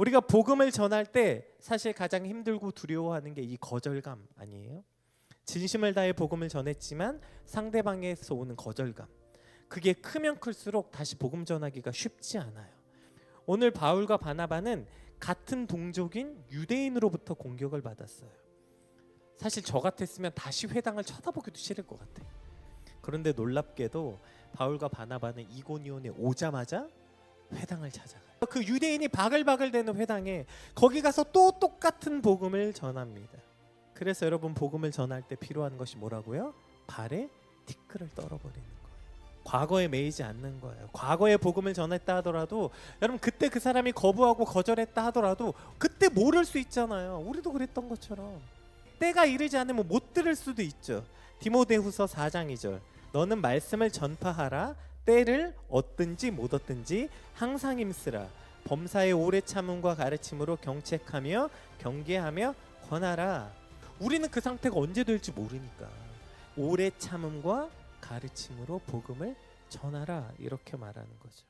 우리가 복음을 전할 때 사실 가장 힘들고 두려워하는 게 이 거절감 아니에요? 진심을 다해 복음을 전했지만 상대방에서 오는 거절감. 그게 크면 클수록 다시 복음 전하기가 쉽지 않아요. 오늘 바울과 바나바는 같은 동족인 유대인으로부터 공격을 받았어요. 사실 저 같았으면 다시 회당을 쳐다보기도 싫을 것 같아. 그런데 놀랍게도 바울과 바나바는 이고니온에 오자마자 회당을 찾아가요. 그 유대인이 바글바글대는 회당에 거기 가서 또 똑같은 복음을 전합니다. 그래서 여러분 복음을 전할 때 필요한 것이 뭐라고요? 발에 티끌을 떨어버리는 거예요. 과거에 매이지 않는 거예요. 과거에 복음을 전했다 하더라도 여러분 그때 그 사람이 거부하고 거절했다 하더라도 그때 모를 수 있잖아요. 우리도 그랬던 것처럼 때가 이르지 않으면 못 들을 수도 있죠. 디모데후서 4장 2절 너는 말씀을 전파하라 때를 얻든지 못 얻든지 항상 힘쓰라. 범사의 오래 참음과 가르침으로 경책하며 경계하며 권하라. 우리는 그 상태가 언제 될지 모르니까. 오래 참음과 가르침으로 복음을 전하라. 이렇게 말하는 거죠.